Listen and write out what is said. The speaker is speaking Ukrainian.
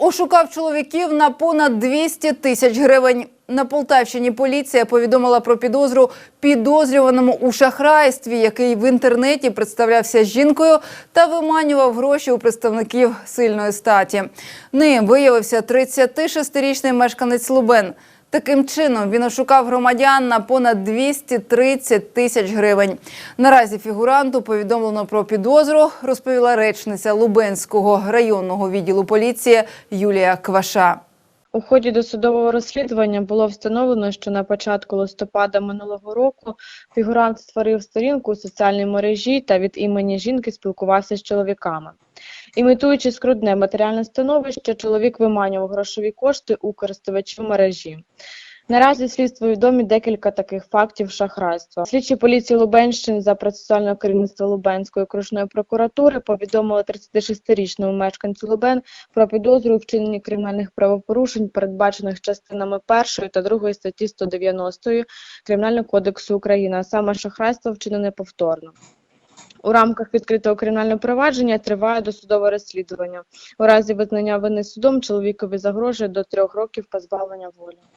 Ошукав чоловіків на понад 200 тисяч гривень. На Полтавщині поліція повідомила про підозру підозрюваному у шахрайстві, який в інтернеті представлявся жінкою та виманював гроші у представників сильної статі. Ним виявився 36-річний мешканець Лубен. Таким чином він ошукав громадян на понад 230 тисяч гривень. Наразі фігуранту повідомлено про підозру, розповіла речниця Лубенського районного відділу поліції Юлія Кваша. У ході досудового розслідування було встановлено, що на початку листопада минулого року фігурант створив сторінку у соціальній мережі та від імені жінки спілкувався з чоловіками. Імітуючи скрутне матеріальне становище, чоловік виманював грошові кошти у користувачів мережі. Наразі слідству відомі декілька таких фактів шахрайства. Слідчі поліції Лубенщини за процесуального керівництва Лубенської окружної прокуратури повідомили 36-річному мешканцю Лубен про підозру вчиненні кримінальних правопорушень, передбачених частинами 1 та 2 статті 190 Кримінального кодексу України, а саме шахрайство вчинене повторно. У рамках відкритого кримінального провадження триває досудове розслідування. У разі визнання вини судом чоловікові загрожує до трьох років позбавлення волі.